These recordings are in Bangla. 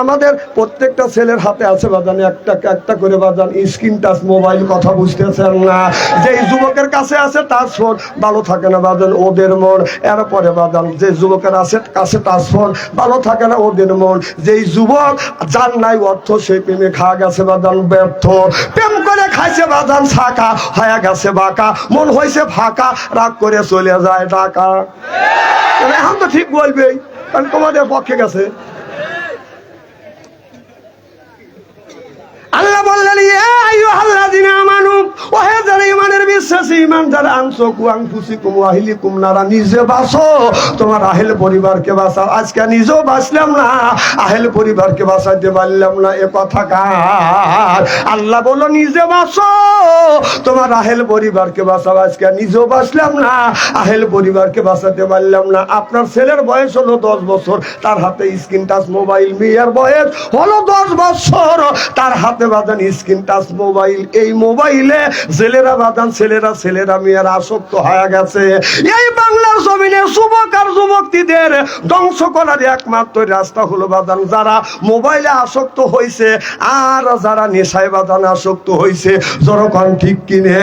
আমাদের প্রত্যেকটা ছেলের হাতে আছে বাজান একটা একটা করে বাজান স্ক্রিন টাচ, মোবাইল, কথা বুঝতেছেন না। যে যুবকের কাছে আছে তার ফোন ভালো থাকে না বাজান ওদের মন। এরপরে বাজান যে যুবকের আছে কাছে তার ফোন ভালো থাকে না ওদের মন। যেই যুবক যার নাই অর্থ সেই প্রেমে খাওয়া গেছে বাজান ব্যর্থ। প্রেম করে খাইছে বাজান ছাকা, হয়ে গেছে বাঁকা। মন হয়েছে ফাঁকা, রাগ করে চলে যায় মানে এখন তো ঠিক বলবেই, কারণ তোমাদের পক্ষে গেছে। আল্লাহ বললেন তোমার নিজেও বাঁচলাম না নিজে তোমার আজকে নিজেও বাঁচলাম না, আহেল পরিবারকে পারলাম না। আপনার ছেলের বয়স হলো দশ বছর, তার হাতে স্ক্রিন টাচ, মোবাইল, মেয়ের বয়স হলো দশ বছর, তার হাতে বাজান স্ক্রিন টাচ মোবাইল। এই মোবাইলে ছেলেরা বাজান ছেলেরা ছেলেরা মেয়েরা আসক্ত হয়ে গেছে। এই বাংলার জমিনে যুবক আর যুবতীদের ধ্বংস করার একমাত্র রাস্তা হলো বাজান যারা মোবাইলে আসক্ত হয়েছে আর যারা নেশায় বাজান আসক্ত হয়েছে জনগণ ঠিক কিনে।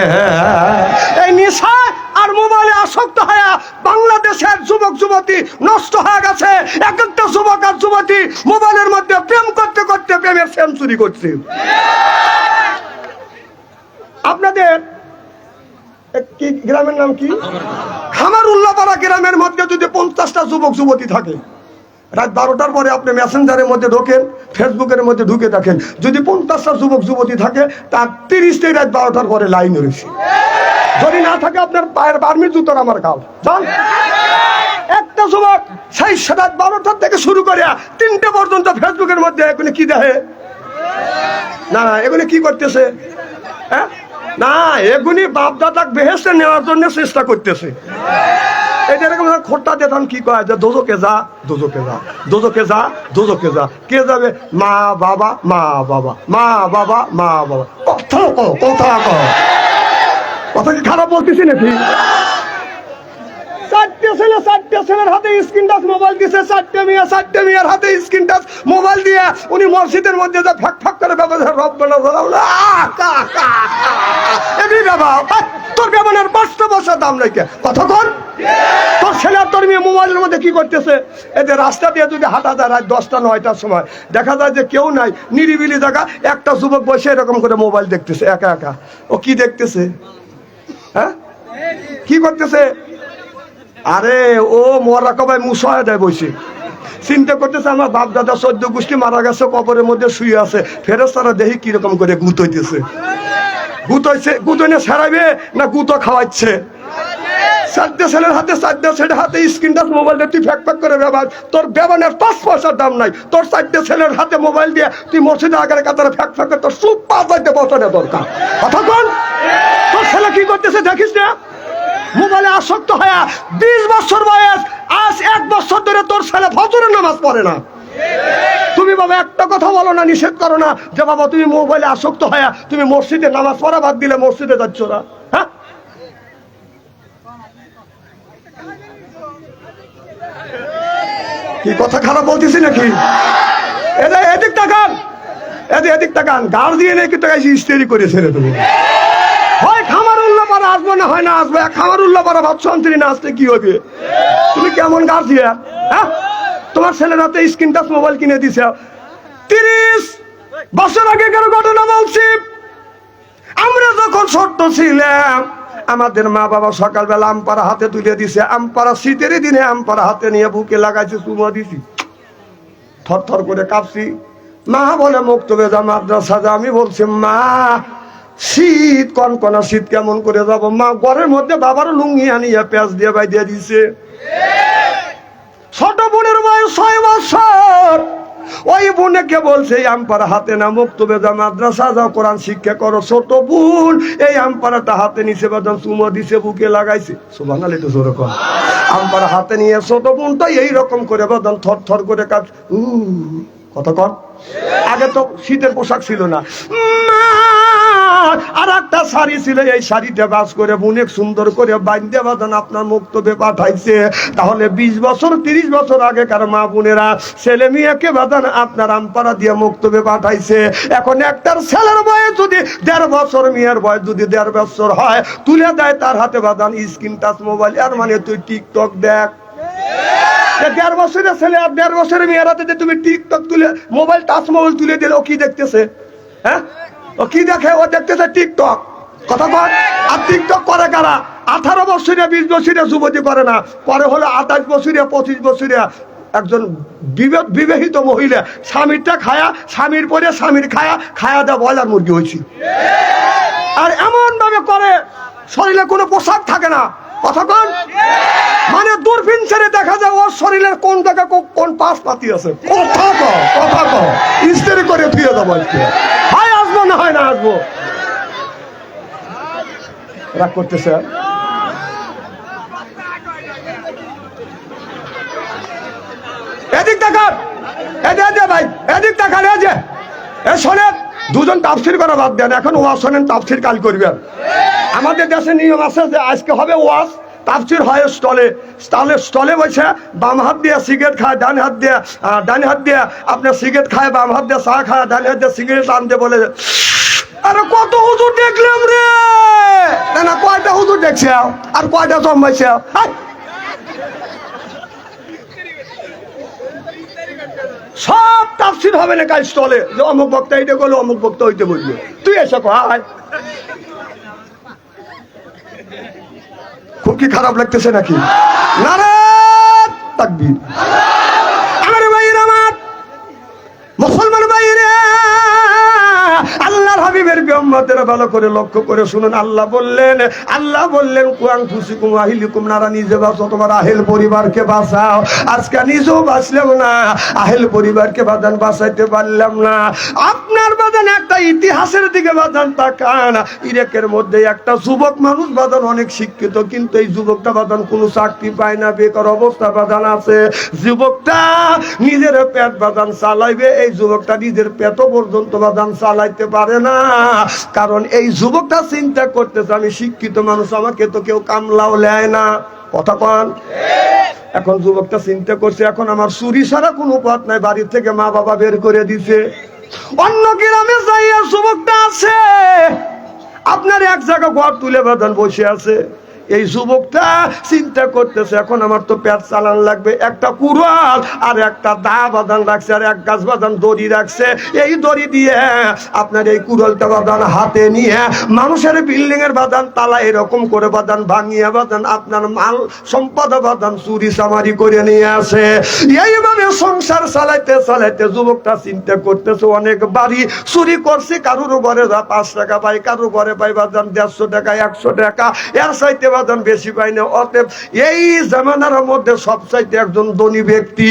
এই নেশায় আর মোবাইলে আসক্ত হয়ে বাংলাদেশের যুবক, যুবতী নষ্ট হয়ে গেছে। এক একটা যুবক আর যুবতী মোবাইলের মধ্যে প্রেম করতে করতে প্রেমের সেঞ্চুরি করছে। আপনাদের কি গ্রামের নাম কি? খামার উল্লাপাড়া গ্রামের মধ্যে যদি পঞ্চাশটা যুবক, যুবতী থাকে, রাত বারোটার পরে আপনি মেসেঞ্জারের মধ্যে ঢোকেন ফেসবুকের মধ্যে ঢুকে থাকেন যদি পঞ্চাশটা যুবক, যুবতী থাকে, তার তিরিশটাই রাত বারোটার পরে লাইন রয়েছে। যদি না থাকে আপনার পায়ের বার্মির জুতোর আমার কাল যান। একটা যুবক সেই রাত বারোটার থেকে শুরু করে তিনটে পর্যন্ত ফেসবুকের মধ্যে এখানে কি দেখে? না না, এগুলি কি করতেছে? হ্যাঁ? না, এগুলি বাপদাদাক বেহেসে নেওয়ার জন্য চেষ্টা করতেছে। এই যে এরকম খোট্টা কি কয় যে, দোজকে যা দোজকে যা দোজকে যা দোজকে যা। কে যাবে? মা, বাবা মা বাবা মা বাবা মা, বাবা। কথা কথা কও। কথা কি খারাপ বলতেছি নাকি? চারটে ছেলে, চারটে ছেলের হাতে স্ক্রিন টাচ মোবাইল চারটে চারটে হাতে স্ক্রিন টাচ মোবাইল দিয়ে উনি মসজিদের মধ্যে বছর দাম নাই কতক্ষণ তোর মেয়ে মোবাইলের মধ্যে কি করতেছে? এদের রাস্তা দিয়ে যদি হাঁটা যায় রাত দশটা, নয়টার সময়, দেখা যায় যে কেউ নাই, নিরিবিলি জায়গা একটা যুবক বসে এরকম করে মোবাইল দেখতেছে, একা একা। ও কি দেখতেছে? হ্যাঁ? কি করতেছে? আরে, ও মরা কবাই মুসয়া দেয় বসে চিন্তা করতেছে আমার বাপ দাদা সদ্য গোষ্ঠী মারা গেছে, কবরের মধ্যে শুয়ে আছে। ফেরত তারা দেখি কীরকম করে গুতইতেছে গুতইছে গুতইনে ছাড়াবে না গুঁতো খাওয়াচ্ছে? চারটে ছেলের হাতে চারটে ছেলের হাতে স্ক্রিন টাচ মোবাইল দিয়ে তুই ফ্যাক ফ্যাক করে ব্যবহার। তোর ব্যবহারের পাঁচ পয়সার দাম নাই। তোর চারটে ছেলের হাতে মোবাইল দিয়ে তুই মসজিদে আগারে কাতারে ফ্যাক ফ্যাক করে তোর সুপ পাঁচ বসানো দরকার। কথা কোন? তোর ছেলে কি করতেছে দেখিস না? মোবাইলে আসক্ত হয়ে বিশ বছর বয়স, আজ এক বছর ধরে তোর ছেলে ফজরের নামাজ পড়ে না। তুমি বাবা একটা কথা বলো না, নিষেধ করো না যে বাবা তুমি মোবাইলে আসক্ত হয়ে তুমি মসজিদে নামাজ পড়া বাদ দিলে মসজিদে যাচ্ছ না। হ্যাঁ? কি কথা খারাপ বলতেছি নাকি? এদিক তাকান। এদের এদিক তাকান। গার্জিয়ানে কিন্তু ইস্তেরি করে ছেড়ে দেবো। হয় খামার উল্লাহ পারা আসব না হয় না খামার উল্লাহ পারা ভাবছ না আসতে কি হবে? তুমি কেমন গার্জিয়ান হ্যাঁ? তোমার ছেলের হাতে স্ক্রিন টাচ মোবাইল কিনে দিছে। তিরিশ বছর আগে ঘটনা বলছি। আমরা যখন ছোট্ট ছিলাম আমাদের মা বাবা সকালবেলা আমপারা হাতে তুলে দিছে। আমপারা শীতের দিনে আমপারা হাতে নিয়ে বুকে লাগাইছে, চুমা দিছি। থর থর করে কাঁপছি। মা বলে মুক্তবে যা মাদ্রাসা, যা। আমি বলছি, মা, শীত, কনকনা শীত কেমন করে যাব? মা ঘরের মধ্যে বাবার লুঙ্গি আনিয়া পেঁয়াজ দিয়ে বাই দিয়ে দিছে। ছোট বোনের বয়স ছয় বছর। ওই বোনকে বলছে আমপারা হাতে না মুক্ত বেদা মাদ্রাসা যাও, কোরআন শিক্ষা করো। ছোট বোন, এই আমপারাটা হাতে নিচে বেদন চুমো দিছে, বুকে লাগাইছে। সুবানালি তো জোরে কর আমপারা হাতে নিয়ে ছোট বোনটা এইরকম করে বেদন থর থর করে কাজ উ কত কর আগে তো শীতের পোশাক ছিল না। মা আর একটা শাড়ি ছিল, এই শাড়িটা বাস করে অনেক সুন্দর করে বাইন্দে বাঁধান আপনার মুক্তবে পাঠাইছে। তাহলে বিশ বছর, তিরিশ বছর আগেকার মা বোনেরা ছেলে মেয়েকে আপনার আমপাড়া দিয়ে মুক্তবে পাঠাইছে। এখন একটার ছেলের যদি দেড় বছর, মেয়ের বয়স যদি দেড় বছর হয়, তুলে দেয় তার হাতে বাঁধান স্ক্রিন টাচ মোবাইল। আর মানে তুই টিকটক দেখ। দেড় বছরের ছেলে আর দেড় বছরের মেয়ের হাতে তুমি টিকটক তুলে, মোবাইল টাচ মোবাইল তুলে দিলে, ও কি দেখতেছে? হ্যাঁ? ও কি দেখে? ও দেখতেছে টিকটক। কথা বল আর টিকটক করে কারা? আঠারো বছরিয়া বিশ বছরিয়া যুবতী করে না। পরে হলো আঠাশ বছরিয়া পঁচিশ বছরিয়া একজন বিবে- বিবাহিত মহিলা স্বামীরটা খায়া, স্বামীর পরে স্বামীর খায়া খায়া দেওয়া ব্রয়লার মুরগি হয়েছি। আর এমন ভাবে করে, শরীরে কোনো পোশাক থাকে না। কতক্ষণ মানে দূরবীন ছেড়ে দেখা যায়, ওর শরীরের কোন জায়গায় কোন পাশ পাতি আছে। কথা কও, কথা ইস্ত্রি করে ধুয়ে দেবো হয় না হয় না আসব। রাগ করতেছে এদিক দেখান এদে এদে ভাই এদিক দেখান এই যে। এ শোনেন দুজন তাফসির করা বাদ দেন। এখন ওয়াজ শোনেন তাফসির কাল করবেন। আমাদের দেশে নিয়ম আছে যে আজকে হবে ওয়াজ তাফসির হয় স্টলে স্টলে স্টলে বসে বাম হাত দিয়ে সিগারেট খায়, ডান হাত দিয়ে ডান হাত দিয়ে আপনার সিগারেট খায়, বাম হাত দিয়ে চা খায়, ডান হাত দিয়ে সিগারেট আনতে বলে। আরে কত হুজুর দেখলাম রে! না না, কয়টা হুজুর দেখছে? আর কয়টা জন্মাইছে হাই! সব তাফসির হবে না কাল স্টলে যে অমুক বক্তা এইটা করল, অমুক বক্তা হইতে বলল তুই এসে কয় খুব কি খারাপ লাগতেছে নাকি? না তাকবীর। আমার ভাইয়ের মুসলমান ভাইরে আল্লাহর ভালো করে লক্ষ্য করে শুনুন। আল্লাহ বললেন আল্লাহ বললেন, কুয়াং খুশিকুম আহিলিকুম নারা, নিজে বাঁচো, তোমার আহেল পরিবারকে বাঁচাও। আজকে নিজেও বাঁচলাম না, আহেল পরিবারকে বাদান বাঁচাইতে পারলাম না। আপনার বাদান একটা ইতিহাসের দিকে বাদান তাকান। ইরাকের মধ্যে একটা যুবক মানুষ বাদান অনেক শিক্ষিত, কিন্তু এই যুবকটা বাদান কোনো চাকরি পায় না, বেকার অবস্থা বাদান আছে। যুবকটা নিজের পেট বাদান চালাইবে, এই যুবকটা নিজের পেট পর্যন্ত বাদান চালাইতে পারে না। কারণ এই যুবকটা চিন্তা করতেছে, আমি শিক্ষিত মানুষ, আমাকে তো কেউ কামলাও লেয় না। কথা কন। এখন যুবকটা চিন্তা করছে, এখন আমার চুরি ছাড়া কোনো পথ নাই, বাড়ির থেকে মা বাবা বের করে দিছে। অন্য গ্রামে যাইয়া যুবকটা আছে, আপনার এক জায়গা ঘর তুলে বাঁধান বসে আছে। এই যুবকটা চিন্তা করতেছে, এখন আমার তো পেট চালান লাগবে। একটা কুড়াল আর একটা দা বাঁধান রাখছে আর এক গাছ বাঁধান দড়ি রাখছে। এই দড়ি দিয়ে আপনার এই কুড়ালটা বাঁধান, হাতে নিয়ে মানুষের বিল্ডিং এর বাঁধান, তালা এরকম করে বাঁধান, ভাঙিয়ে বাঁধান, আপনার মাল সম্পদ বাঁধান, চুরি চামারি করে নিয়ে আসে। এইভাবে সংসার চালাইতে চালাইতে যুবকটা চিন্তা করতেছে, অনেক বাড়ি চুরি করছে, কারোর ঘরে পাঁচ টাকা পাই কারোর ঘরে পাই বাদান দেড়শো টাকা, একশো টাকা, এর চাইতে বাদান বেশি পাই না। অতএব এই জামানার মধ্যে সব চাইতে একজন ধনী ব্যক্তি,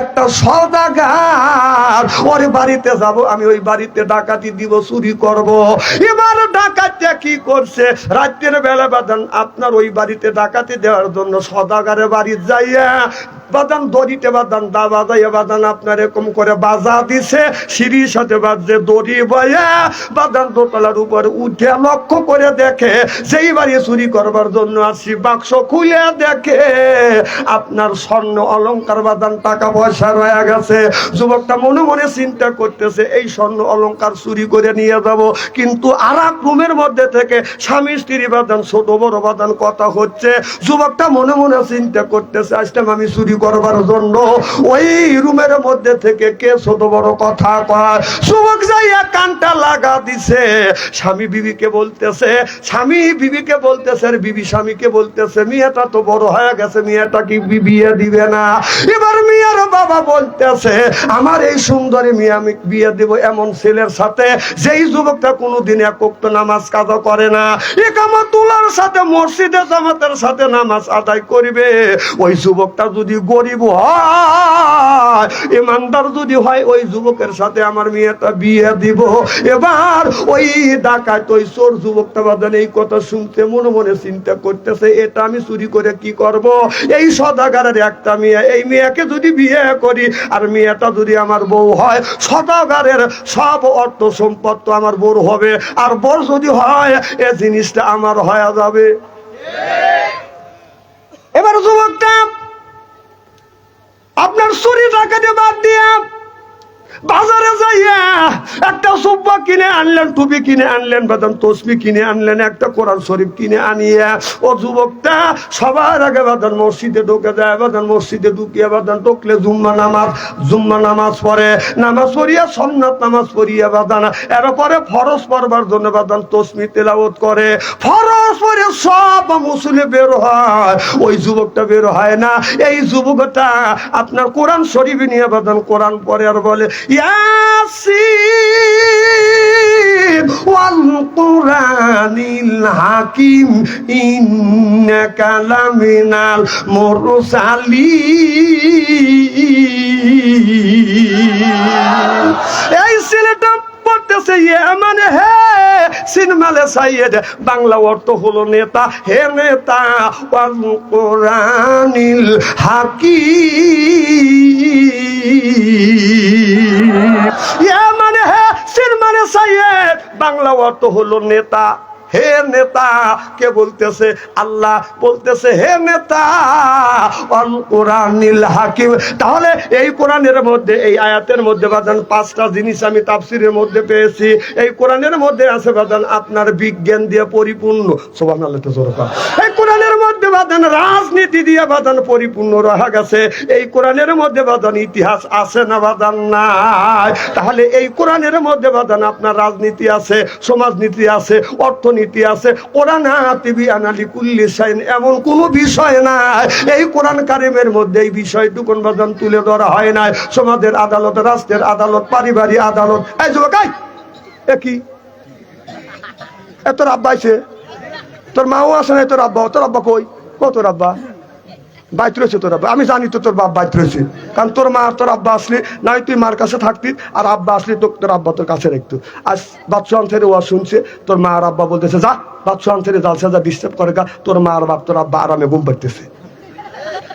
একটা সদাগার, ওর বাড়িতে যাব, আমি ওই বাড়িতে ডাকাতি দিব, চুরি করব। এবার ডাকাতটা কি করছে? রাত্রের বেলা বাদান, আপনার ওই বাড়িতে ডাকাতি দেওয়ার জন্য সদাগারে বাড়ি যাইয়া বাদান, দড়িতে বাদান দা বাজাইয়া বাদান, আপনার এরকম করে বাজা দিছে, সিঁড়ির সাথে বাজছে দড়ি বয়া বাদান দোতলার উপরে উঠে লক্ষ্য করে দেখে সেই বাড়ি চুরি করবার জন্য আসি বাক্স খুলে দেখে আপনার স্বর্ণ অলংকার বাদান টাকা পয়সা রয়ে গেছে। যুবকটা মনে মনে চিন্তা করতেছে, এই স্বর্ণ অলংকার চুরি করে নিয়ে যাব। কিন্তু আর রুমের মধ্যে থেকে স্বামী স্ত্রী বাদান, ছোট বড় বাদান কথা হচ্ছে। যুবকটা মনে মনে চিন্তা করতেছে আসলাম আমি চুরি করবার জন্য ওই রুমের মধ্যে থেকে কে ছোট বড় কথা কয়? যুবক যাইয়া কানটা লাগা দিছে। স্বামী বিবিকে বলতেছে, স্বামী বিবিকে বলতেছে বিবি স্বামীকে বলতেছে, মেয়েটা তো বড় হয়ে গেছে, মেয়েটা কি বিয়ে দিবে না? এবার মেয়ের বাবা বলতেছে, আমার এই সুন্দরী মেয়ে আমি বিয়ে দেব এমন ছেলের সাথে, যেই যুবকটা কোনোদিন একক তো নামাজ কাজা করে না। একামা তোলার সাথে মসজিদে জামাতের সাথে নামাজ আদায় করবে। ওই যুবকটা যদি গরিব হয়, ইমানদার যদি হয়, ওই যুবকের সাথে আমার মেয়েটা বিয়ে দিব। এবার ওই ডাকাত, ওই চোর যুবকটা বাদান এই কথা শুনতে মনে মনে চিন্তা করতেছে, এটা আমি চুরি করে কি করব? এই সদাগারের একটা মেয়ে, এই মেয়েকে যদি বিয়ে করি, আর মেয়েটা যদি আমার বউ হয়, সদাগারের সব অর্থ সম্পদ তো আমার বউ হবে, আর বর যদি হয়, এ জিনিসটা আমার হয়ে যাবে। এবার যুবকটা, আপনার চুরি টাকাতে বাদ দিয়া বাজারে যাইয়া একটা সুব্বা কিনে আনলেন, টুপি কিনে আনলেন, বাদাম তসবি কিনে আনলেন, একটা কোরআন শরীফ কিনে আনিয়া, ও যুবকটা সবার আগে বাদান মসজিদে ঢুকে যায় বাদান মসজিদে ঢুকিয়ে বাদান ঢুকলে জুম্মা নামাজ জুম্মা নামাজ পড়ে, নামাজ পড়িয়া সন্ন্যাত নামাজ পড়িয়া বাদান এরপরে ফরজ পড়বার জন্য বাদান তসমি তেলাওত করে, ফরজ পরে সব মুসলে বের হয়, ওই যুবকটা বের হয় না, এই যুবকটা আপনার কোরআন শরীফ নিয়ে বাদান কোরআন পড়ে আর বলে ইয়াসিন ওয়াল الحكيم হাকিম لمن المرسلين. এই ছেলেটা পড়তেছে ইয়ে মানে হে সিনমালে সাইয়েদ, বাংলা অর্থ হলো নেতা, হে নেতা কোরআনিল হাকি ইয়ে মানে হে সিন মানে সাইয়েদ, বাংলা অর্থ হলো নেতা। হে নেতা, কে বলতেছে? আল্লাহ বলতেছে, হে নেতা, অল কোরআনিল হাকিম। তাহলে এই কোরআনের মধ্যে, এই আয়াতের মধ্যে বাজান পাঁচটা জিনিস আমি তাফসিরের মধ্যে পেয়েছি। এই কোরআনের মধ্যে আছে বাজান আপনার বিজ্ঞান দিয়ে পরিপূর্ণ। সোবান আল্লাহ। এই কোরআনের মধ্যে বাদান রাজনীতি দিয়ে বাদান পরিপূর্ণ রহা গেছে। এই কোরআনের মধ্যে বাদান ইতিহাস আছে না বাদান নাই। তাহলে এই কোরআনের মধ্যে বাদান আপনার রাজনীতি আছে সমাজনীতি আছে অর্থনীতি আছে। কোরআন টিভি আনালি কুল্লি সাইন এমন কোনো বিষয় নাই। এই কোরআন কারিমের মধ্যে এই বিষয়টুকুন বাদান তুলে ধরা হয় নাই। সমাজের আদালত রাষ্ট্রের আদালত পারিবারিক আদালত। এই যুবক এই, এ কি? এ তোর মাও আসে নাই, তোর আব্বা তোর আব্বা কই? কো তোর আব্বা? বাইত রয়েছে তোর আব্বা। আমি জানি তো তোর বাপ বাইত রয়েছে কারণ তোর মা তোর আব্বা আসলে নাই, তুই মার কাছে থাকতি, আর আব্বা আসলে তো তোর আব্বা তোর কাছে রাখতো। আজ বাদশাহ থেকে ওয়া শুনছে, তোর মা আর আব্বা বলতেছে, যা, বাদশাহ থেকে জালসা যা ডিস্টার্ব করে গা, তোর মা আর বাপ, তোর আব্বা আরামে ঘুম পাইতেছে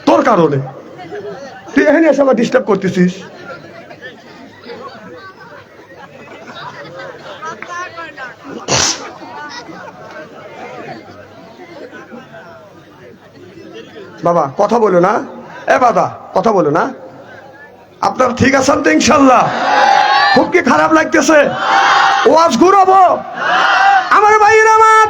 তোর কারণে। তুই এখানে এসে আবার ডিস্টার্ব করতেছিস? বাবা, কথা বলো না। এ বাবা, কথা বলো না। আপনার ঠিক আছেন তো ইনশাল্লাহ খুব কি খারাপ লাগতেছে? ওয়াজ ঘুরাবো। আমার ভাইয়ের আমার।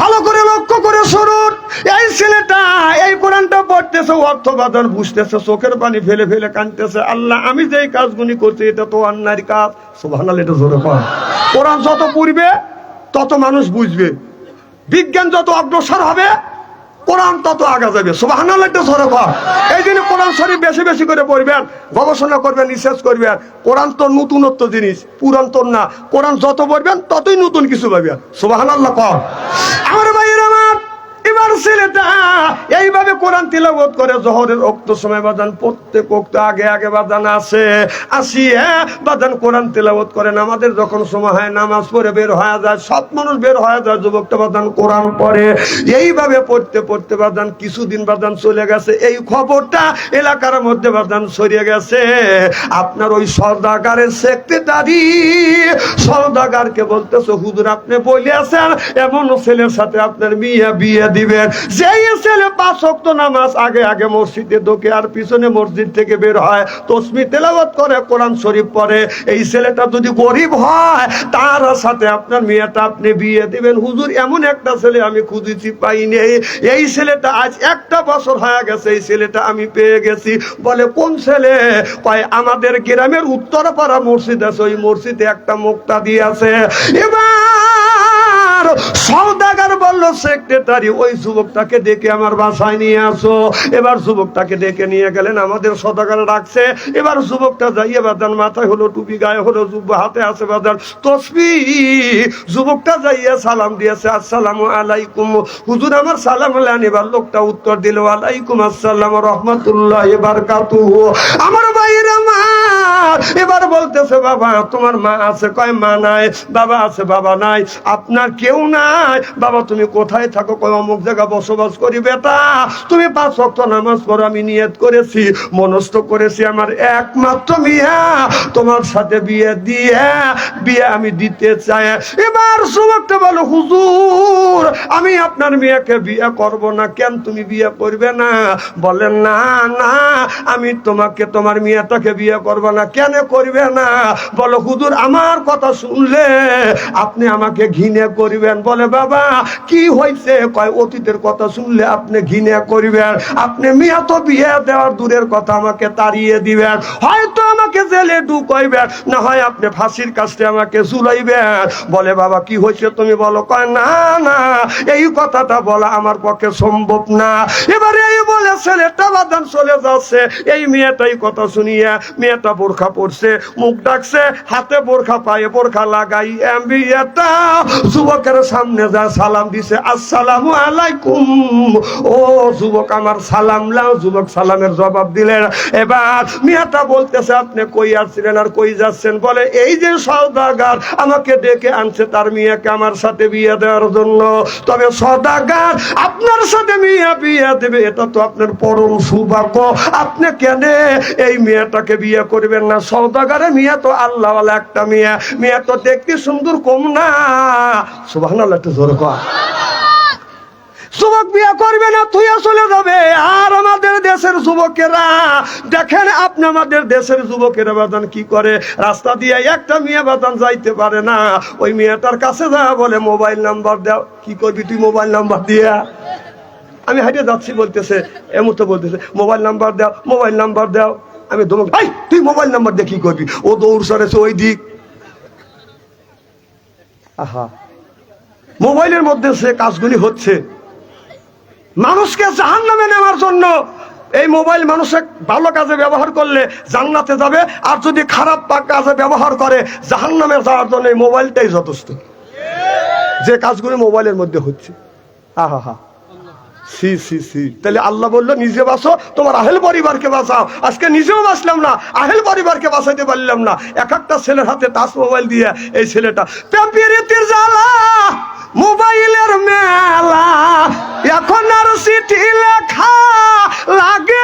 ভালো করে লক্ষ্য করে শুনুন। এই ছেলেটা, এই কোরআনটা পড়তেছে, অর্থবাদন বুঝতেছে, চোখের পানি ফেলে ফেলে কানতেছে আল্লাহ, আমি যে কাজগুলি করছি, এটা তো অন্যায় কাজ। সোভানাল এটা জোরে কর কোরআন যত পড়বে, তত মানুষ বুঝবে। বিজ্ঞান যত অগ্রসর হবে কোরআন তত আগা যাবে। সুবাহান্নাল একটা সরফ। এই জন্য কোরআন শরীফ বেশি বেশি করে পড়বেন, গবেষণা করবেন রিসার্চ করবেন। কোরআন তো নতুনত্ব জিনিস পুরান্তর না। কোরআন যত পড়বেন, ততই নতুন কিছু পাবেন। সুবাহান্নাল্লাহ কর। আমার ভাইয়ের আমার ছেলেটা এইভাবে কোরআন তিলাবত করে জহরের অক্ত সময় বাদান প্রত্যেক অক্ত আগে আগে বাদান আসে, আসিয়া বাদান কোরআন তিলাবত করেন আমাদের যখন সময় হয়, নামাজ পড়ে বের হয়ে যায়, সব মানুষ বের হয়ে যায়, যুবকটা বাদান কোরআন পড়ে। এইভাবে পড়তে পড়তে বাদান কিছুদিন বাদান চলে গেছে। এই খবরটা এলাকার মধ্যে বাদান ছড়িয়ে গেছে। আপনার ওই সর্দাগারের সেক্রেটারি সর্দাগারকে বলতেছে, হুজুর, আপনি বলিয়াছেন এমন ছেলের সাথে আপনার বিয়ে বিয়ে দিবেন যেই ছেলে পাঁচ ওয়াক্ত নামাজ আগে আগে মসজিদে ঢোকে আর পিছনে মসজিদ থেকে বের হয় তসমি তেলাওয়াত করে, কোরআন শরীফ পড়ে, এই ছেলেটা যদি গরিব হয়, তার সাথে আপনার মেয়েটা আপনি বিয়ে দিবেন। হুজুর, এমন একটা ছেলে আমি খুঁজেছি পাইনি এই ছেলেটা আজ একটা বছর হয়ে গেছে, এই ছেলেটা আমি পেয়ে গেছি। বলে, কোন ছেলে? কয়, আমাদের গ্রামের উত্তরপাড়া মসজিদ আছে, ওই মসজিদে একটা মুক্তা দিয়ে আছে। এবার সৌদাগার বলল, সেক্রেটারি, ওই যুবকটাকে ডেকে আমার বাসায় নিয়ে আসো। এবার যুবকটাকে ডেকে নিয়ে গেলেন, আমাদের সদাগার রাখছে এবার যুবকটা যাইয়ে বাদান, মাথায় হলো টুপি, গায়ে হলো যুব হাতে আছে বাদান, তসবি। যুবকটা যাইয়া সালাম দিয়েছে, আসসালামু আলাইকুম। হুজুর, আমার সালাম আলাইন এবার লোকটা উত্তর দিল আলাইকুম আসসালাম রহমতুল্লাহ এবার কাতু আমার ভাইয়ের মা বলতেছে বাবা, তোমার মা আছে। কয়, মা নাই, বাবা আছে, বাবা নাই। আপনার কেউ নাই? বাবা, তুমি কোথায় থাকো? কয়, অমুক জায়গা বসবাস করি, বেটা। তুমি পাঁচ ওয়াক্ত নামাজ পড়ো, আমি নিয়ত করেছি, মনস্থ করেছি আমার একমাত্র মিয়া। তোমার সাথে বিয়ে দিয়ে, বিয়ে আমি দিতে চাই। এবার যুবকটা বলো, হুজুর, আমি আপনার মেয়েকে বিয়ে করব না কেন? তুমি বিয়ে করবে না? বলেন, না না, আমি তোমাকে, তোমার মেয়েটাকে বিয়ে করব না। কেন করবে না? বলো, হুজুর, আমার কথা শুনলে আপনি আমাকে ঘৃণে করবেন। বলে, বাবা, কি হয়েছে কয়, অতীতের কথা শুনলে আপনি ঘৃণে করবেন। আপনি মেয়ে তো বিয়ে দেওয়ার দূরের কথা আমাকে তাড়িয়ে দিবেন। হয়তো আমাকে জেলে ঢুকাইবেন, না হয় আপনি ফাঁসির কাছে আমাকে ঝুলাইবেন। বলে, বাবা, কি হয়েছে তুমি বলো? কয়, না না, এই কথাটা বলা আমার পক্ষে সম্ভব না। এবারে এই বলে ছেলেটা বাদান চলে যাচ্ছে। এই মেয়েটাই কথা শুনিয়া মেয়েটা বোরখা পড়ছে মুখ ডাকছে, হাতে বোরখা, পায়ে বোরখা লাগাই বিয়েটা যুবকের সামনে যা সালাম দিছে, আসসালামু আলাইকুম। ও যুবক আমার সালাম লাও যুবক সালামের জবাব দিলেন। এবার মেয়েটা বলতেছে, আপনি কই আসছিলেন আর কই যাচ্ছেন? বলে, এই যে সওদাগার, আমাকে ডেকে আনছে তার মেয়েকে আমার সাথে বিয়ে দেওয়ার জন্য। তবে সদাগার আপনার সাথে মেয়ে বিয়ে দেবে, এটা তো আপনার পরম সৌভাগ্য। আপনি কেন এই মেয়েটাকে বিয়ে করবেন না? সৌদাগারে মেয়ে তো আল্লাহওয়ালা একটা মেয়ে। মেয়ে তো দেখতে সুন্দর, কম না। সুবাহ একটু জোর কর যুবক বিয়ে করবে না তুই চলে যাবে। আর আমাদের দেশের যুবকেরা, দেখেন আপনি আমাদের দেশের যুবকেরা বাদান কি করে? রাস্তা দিয়ে একটা মেয়ে বাদান যাইতে পারে না। ওই মেয়েটার কাছে যা বলে, মোবাইল নাম্বার দাও। কি করবি তুই মোবাইল নাম্বার দিয়া? আমি হাইটে যাচ্ছি বলতেছে এমতো বলতেছে, মোবাইল নাম্বার দাও, মোবাইল নাম্বার দাও। আমি ধমক ভাই তুই মোবাইল নাম্বার দিয়ে কি করবি? ও দৌড় সরেছে ওই দিক। আহা। মোবাইলের মধ্যে সে কাজগুলি হচ্ছে। মানুষকে জাহান নামে নেওয়ার জন্য এই মোবাইল মানুষের ভালো কাজে ব্যবহার করলে জান্নাতে যাবে, আর যদি খারাপ কাজে ব্যবহার করে জাহান নামে যাওয়ার জন্য এই মোবাইলটাই যথেষ্ট। যে কাজগুলি মোবাইলের মধ্যে হচ্ছে। আহা হা। C C C. তাহলে আল্লাহ বলল, নিজে বাঁচো, তোমার আহেল পরিবারকে বাঁচাও। আজকে নিজেও বাঁচলাম না, আহেল পরিবারকে বাঁচাইতে পারলাম না। এক একটা ছেলের হাতে টাচ মোবাইল দিয়ে এই ছেলেটা পেপিরিতির জ্বালা, মোবাইলের মেলা, এখন আর চিঠি লেখা লাগে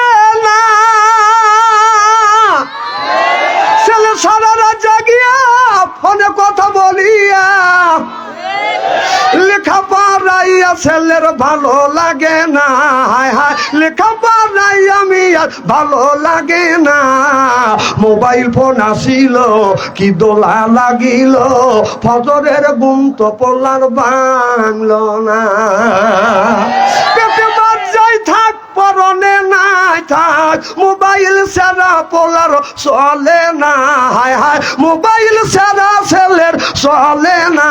ছেলের ভালো লাগে না। হায় হায়, লেখা পড়াই আমি আর ভালো লাগে না। মোবাইল ফোন আসিল, কি দোলা লাগিল। ফজরের গুম তো পোলার বাংল না। থাক মোবাইল সারা পোলার চলে না। হায় হায়, মোবাইল সারা ছেলের চলে না।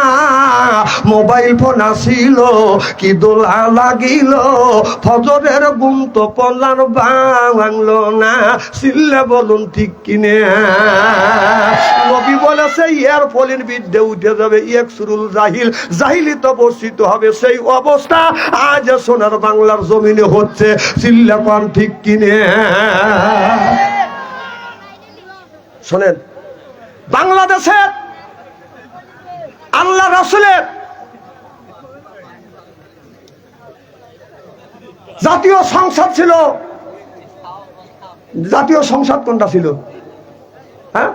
মোবাইল ফোন আসিল, কি দোলা লাগিল। ফজরের গুম তো পলার বাংলো না। সিল্লা বলুন ঠিক কিনে। নবী বলেছে ইয়ার ফলির বিদ্যে উঠে যাবে এক সুরুল জাহিল। জাহিলি তো বর্ষিত হবে সেই অবস্থা। আজ সোনার বাংলার জমিনে হচ্ছে চিল্লা পান ঠিক কিনে। শোনেন, বাংলাদেশে আল্লাহ রাসুলের জাতীয় সংসদ ছিল। জাতীয় সংসদ কোনটা ছিল? হ্যাঁ?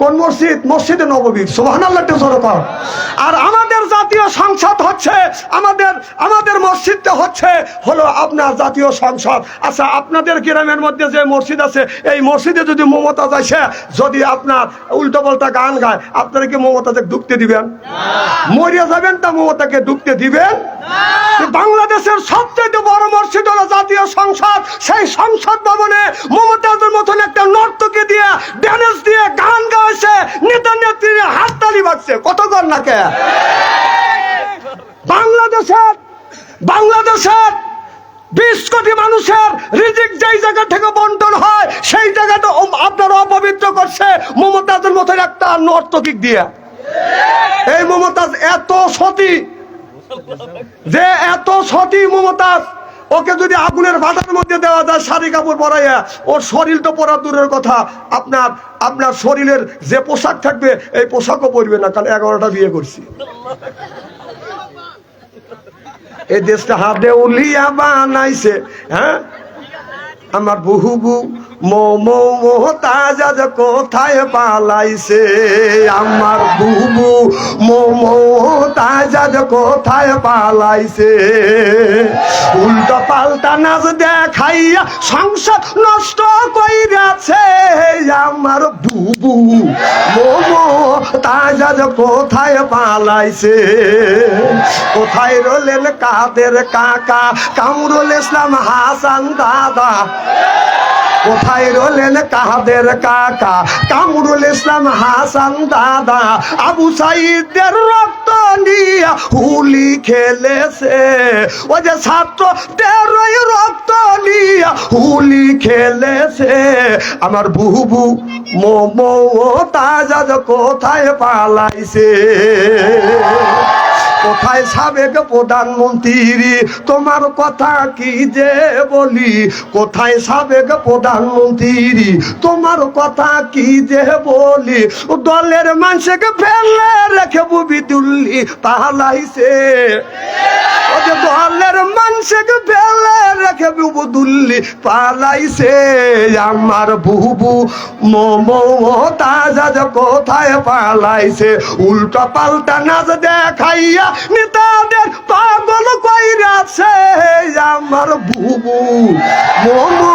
কোন মসজিদ? মসজিদে নববীর সোহান আল্লাহ সরকার আর আমাদের জাতীয় সংসদ হচ্ছে আমাদের আমাদের মসজিদটা হচ্ছে হলো আপনার জাতীয় সংসদ। আচ্ছা আপনাদের গ্রামের মধ্যে যে মসজিদ আছে এই মসজিদে যদি মমতা যাইছে যদি আপনার উল্টো পাল্টা গান গায় আপনারা কি মমতাকে ঢুকতে দিবেন? মরিয়া যাবেন তা মমতাকে ঢুকতে দিবেন? বাংলাদেশের সবচেয়ে বড় মসজিদ হলো জাতীয় সংসদ। সেই সংসদ ভবনে মমতাজের মতন একটা নর্তকে দিয়ে ড্যান্স দিয়ে গান গাইছে নেতা নেত্রী হাততালি বাজছে। কত কর নাকে দেশের বাংলাদেশের বাংলাদেশের বিশ কোটি মানুষের রিজিক যেই জায়গা থেকে বন্টন হয়, সেই জায়গাটা আপনারা অপবিত্র করছে মমতাজের মতো একটা নর্তকিক দিয়ে। এই মমতাজ এত সতী, যে এত সতী মমতাজ ওকে যদি আগুনের ভাটার মধ্যে দেওয়া যায়, শাড়ি কাপড় পরাইয়া, ওর শরীর তো পরা দূরের কথা। আপনার আপনার শরীরের যে পোশাক থাকবে, এই পোশাকও পরবে না কারণ এগারোটা বিয়ে করছি। এই দেশটা হাতে উলিয়া বানাইছে হ্যাঁ? আমার বহুবু মো মো মোহতাজ কোথায় পালাইছে? আমার বুবু মো মোহতাজ আজ কোথায় পালাইছে? উল্টো পাল্টা নাচ দেখাইয়া সংসার নষ্ট কইরাছে। আমার বুবু মোমো মোহতাজ আজ কোথায় পালাইছে? কোথায় রলেন কাদের কাকা? কামরুল ইসলাম হাসান দাদা। কোথায় রলেন কাদের কাকা? কামরুল ইসলাম, হাসান দাদা, আবু সাইদের রক্ত নিয়া হুলি খেলেছে। ও যে ছাত্র তেরোই রক্ত নিয়া হুলি খেলেছে। আমার বুবু, মোমো তাজা কোথায় পালাইছে? কোথায় সাবেক প্রধানমন্ত্রী? তোমার কথা কি যে বলি? কোথায় সাবেক প্রধানমন্ত্রী? তোমার কথা কি যে বলি? দলের মানুষকে ফেলে রেখে বুবি তুললি পালাইছে দলের মানুষকে ফেলে রেখে বুবু দুল্লি পালাইছে আমার বুবু মোমো তাজা যে কোথায় পালাইছে? উল্টা পাল্টা নাচ দেখাইয়া নেতাদের পাগল কইরাছে আমার বুবু। মোমো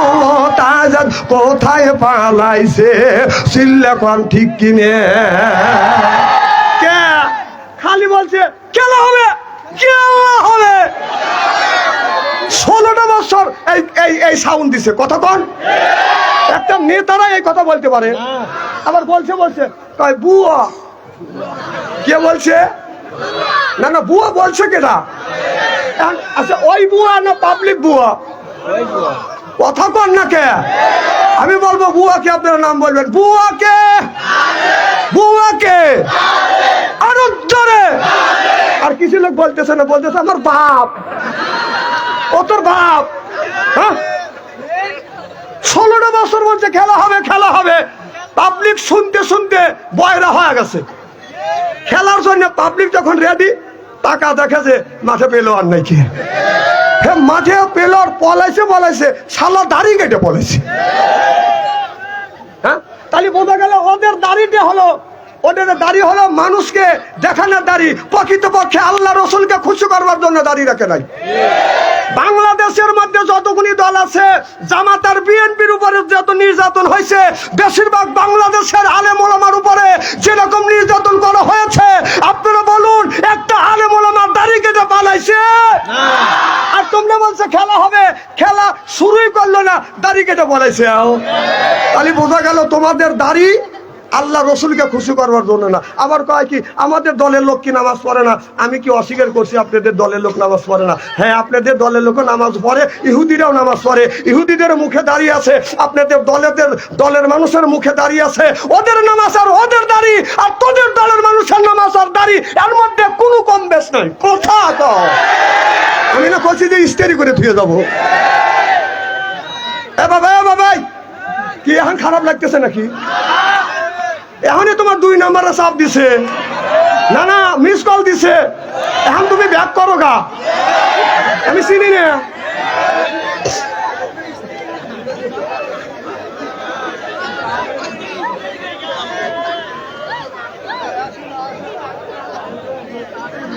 তাজা কোথায় পালাইছে? সিল্লেখন ঠিক কিনে। কে? খালি বলছে খেলা হবে? হবে? ষোলোটা বছর এই এই এই সাউন্ড দিছে। কতক্ষণ একটা নেতারা এই কথা বলতে পারে। আবার বলছে বলছে, কয়, বুয়া। কে বলছে? না না বুয়া বলছে এখন, আচ্ছা ওই বুয়া না পাবলিক বুয়া? কথা কন না কে? আমি বলব বুয়াকে আপনারা নাম বলবেন। বুয়াকে বুয়াকে আরও জোরে! আর কিছু লোক বলতেছে না বলতেছে আমার বাপ। ও তোর বাপ। হ্যাঁ? ষোলোটা বছর বলছে খেলা হবে খেলা হবে। পাবলিক শুনতে শুনতে বয়রা হয়ে গেছে। খেলার জন্য পাবলিক যখন রেডি টাকা দেখে যে মাঠে পেল আর নাই কি? হে, মাঠে পেল আর পলাইছে পলাইছে। শালা দাড়ি কেটে পলাইছে। হ্যাঁ? তাহলে বোঝা গেল ওদের দাড়িটা হলো ওদের দাড়ি হলো মানুষকে দেখানোর দাড়ি। প্রকৃতপক্ষে আল্লাহ রসুলকে খুশি করবার জন্য দাড়ি রাখে নাই। বাংলাদেশের মধ্যে যতগুলি দল আছে জামাতার বিএনপির উপরে যত নির্যাতন হয়েছে বেশিরভাগ বাংলাদেশের আলেম ওলামার উপরে যেরকম নির্যাতন করা হয়েছে আপনারা বলুন একটা আলেম ওলামার দাড়ি কেটে পালাইছে আর তোমরা বলছে খেলা হবে খেলা শুরুই করল না দাড়ি কেটে পালাইছে তাহলে বোঝা গেল তোমাদের দাড়ি আল্লাহ রসুলকে খুশি করবার জন্য না। আবার কয় কি, আমাদের দলের লোক কি নামাজ পড়ে না? আমি কি অস্বীকার করছি আপনাদের দলের লোক নামাজ পড়ে না? হ্যাঁ আপনাদের দলের লোকও নামাজ পড়ে, ইহুদিরাও নামাজ পড়ে। ইহুদিদের মুখে দাঁড়িয়ে আছে, আপনাদের দলের দলের মানুষের মুখে দাঁড়িয়ে আছে। ওদের নামাজ আর ওদের দাড়ি, আর তোদের দলের মানুষের নামাজ আর দাড়ি, এর মধ্যে কোনো কম বেশ নাই। কথা আমি না করছি যে ইস্তেরি করে ধুয়ে যাব। এ বাবা এ বাবাই, কি এখন খারাপ লাগতেছে নাকি? এখনই তোমার দুই নাম্বারে চাপ দিছে। না না মিস কল দিছে। এখন তুমি ব্যাক করো গা। আমি চিনি না।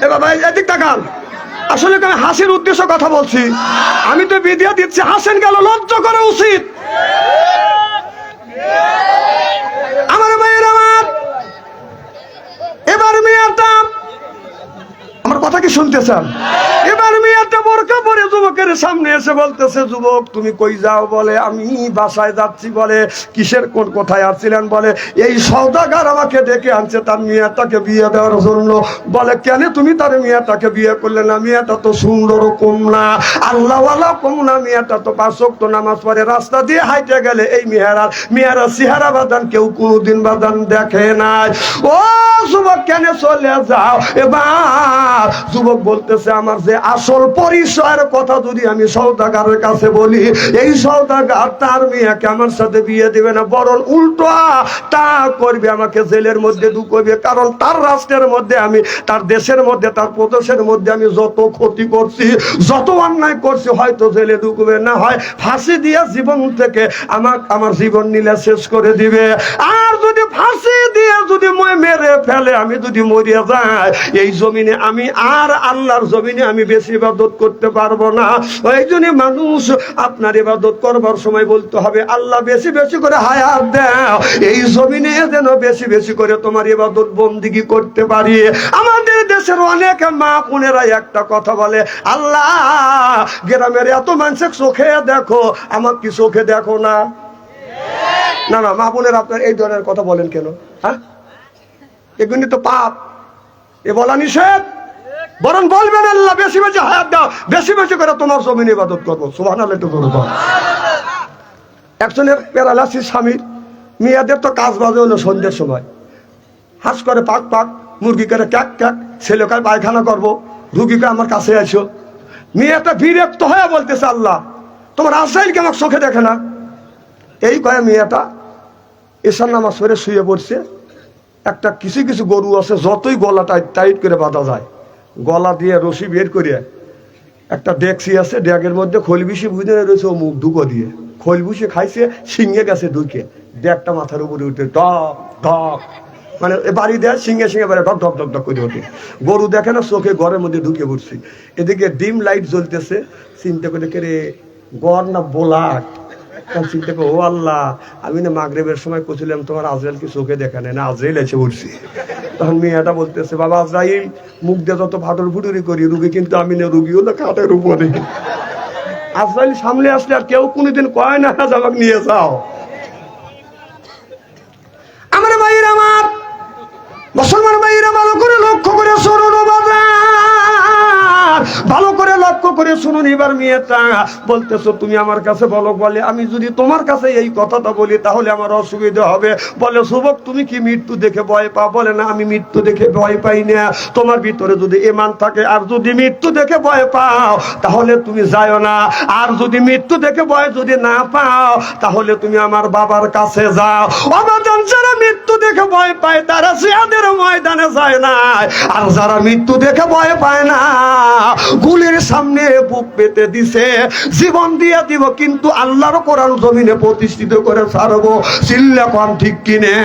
এ বাবা এদিক তাকান। আসলে আমি হাসির উদ্দেশ্য কথা বলছি। আমি তো বিদিয়া দিচ্ছি। হাসেন গেল, লজ্জ করা উচিত আমার ভাইয়ের আমার এবার মেয়েটা আমার কথা শুনতে চান। পরে যুবকের সামনে এসে বলতেছে, যুবক, তুমি কই যাও? বলে, আমি বাসায় যাচ্ছি, বলে, কিসের, কোন কোথায় আসছিলেন? বলে, এই সৌদাগার আমাকে ডেকে আনছে, তার মেয়েটাকে বিয়ে দেওয়ার জন্য। বলে, কেন তুমি তার মেয়েটাকে বিয়ে করলে না? মেয়েটা তো সুন্দর কম না। আল্লাহওয়ালা কম না, মেয়েটা তো পাঁচক তো নামাজ পড়ে, রাস্তা দিয়ে হাইটে গেলে এই মেয়েরা মেয়েরা সিহারা বাদান কেউ কোনোদিন বাদান দেখে নাই। ও যুবক, কেন চলে যাও? এবার যুবক বলতেছে, আমার যে আসল পরিচয়ের কথা যদি আমি সৌদাগারের কাছে বলি, এই সৌদাগার তার মেয়েকে আমার সাথে বিয়ে দিবে না, বরং উল্টো তা করবে, আমাকে জেলের মধ্যে ঢুকবে, কারণ তার রাষ্ট্রের মধ্যে আমি, তার দেশের মধ্যে, তার প্রদেশের মধ্যে আমি যত ক্ষতি করছি, যত অন্যায় করছি, হয়তো জেলে ঢুকবে না, হয় ফাঁসি দিয়ে জীবন থেকে আমার আমার জীবন নিলে শেষ করে দিবে। আর ফাঁসি দিয়ে যদি মই মেরে ফেলে, আমি যদি মরিয়া যাই, এই জমিনে আমি আর আল্লাহর জমিনে আমি বেশি ইবাদত করতে পারব না। ওই জন্য মানুষ আপনার ইবাদত করবার সময় বলতে হবে, আল্লাহ বেশি বেশি করে হায়াত দাও। এই জমিনে যেন বেশি বেশি করে তোমার ইবাদত বন্দিগি করতে পারি। আমাদের দেশের অনেক মা বোনেরা একটা কথা বলে, আল্লাহ, গ্রামের এত মানুষের চোখে দেখো আমার কি চোখে দেখো না। না না, মা বোনের আপনার এই ধরনের কথা বলেন কেন? হ্যাঁ? এগুলি তো পাপ। এ বলা নিষেধ। বরং বলবেন, আল্লাহ, বেশি বেশি হায়াত দাও। বেশি বেশি করে তোমার জমিন ইবাদত করব। সুবাহ একটু করব একজনের প্যারালাসিস স্বামীর, মেয়েদের তো কাজ বাজে হলো সন্ধ্যের সময়। হাঁস করে পাক পাক, মুরগি করে ক্যাক ক্যাক, ছেলে কায় পায়খানা করব রুগীকে আমার কাছে আছো মেয়েটা বিরক্ত হয়ে বলতেছে, আল্লাহ, তোমার আসাইলকে আমার চোখে দেখে না? এই কয়ে মেয়েটা এসার নামাজ পড়ে শুয়ে পড়ছে। একটা কিছু কিছু গরু আছে, যতই গলা টাইট টাইট করে বাঁধা যায়। গলা দিয়ে রশি বের করে একটা ডেকসি আছে, ডেকের মধ্যে খোল বিশি বুঝে রয়েছে ও মুখ ঢুকো দিয়ে। খোল বুসি খাইছে সিংহে গেছে ঢুকে। ডেকটা মাথার উপরে উঠে টক টক। মানে বাড়ি দেয় সিংহে সিংহে বাড়ি ঢক ঢক ঢক ঢক করে ওঠে। গরু দেখে না, চোখে ঘরের মধ্যে ঢুকে পড়ছি। এদিকে ডিম লাইট জ্বলতেছে, চিন্তা করে কে রে গড় না বোলাট। তখন চিন্তা ও আল্লাহ, আমি না মাগরেবের সময় তোমার আজরাইল কি চোখে দেখা নেই? না, আজরাইল এসে উঠছি তখন মেয়েটা বলতেছে, বাবা, আজরাইল, মুখ দিয়ে ফাটর করি, রুগী কিন্তু আমি না রুগী হলো কাঠের উপরে। আজরাইল সামনে আসলে আর কেউ কোনোদিন কয় না আজ আমাকে নিয়ে যাও। আমার ভাইয়ের আমার, মুসলমান ভাইয়েরা করে লক্ষ্য করে করে শুনুন এবার মেয়েটা। বলতেছো, তুমি আমার কাছে বলো বলে, আমি যদি তোমার কাছে এই কথাটা বলি, তাহলে আমার অসুবিধা হবে। বলে, যুবক, তুমি কি মৃত্যু দেখে ভয় পাও বলে, না, আমি মৃত্যু দেখে ভয় পাই না। তোমার ভিতরে যদি ইমান থাকে, আর যদি মৃত্যু দেখে ভয় পাও, তাহলে তুমি যাও না। আর যদি মৃত্যু দেখে ভয় যদি না পাও, তাহলে তুমি আমার বাবার কাছে যাও। তারা ময়দানে যায় মৃত্যু দেখে ভয় পায় না সামনে বুক পেতে দিছে। জীবন দিয়ে দিব, কিন্তু আল্লাহর কোরআন জমিনে প্রতিষ্ঠিত করে সারবো চিল্লা কম ঠিক কিনে?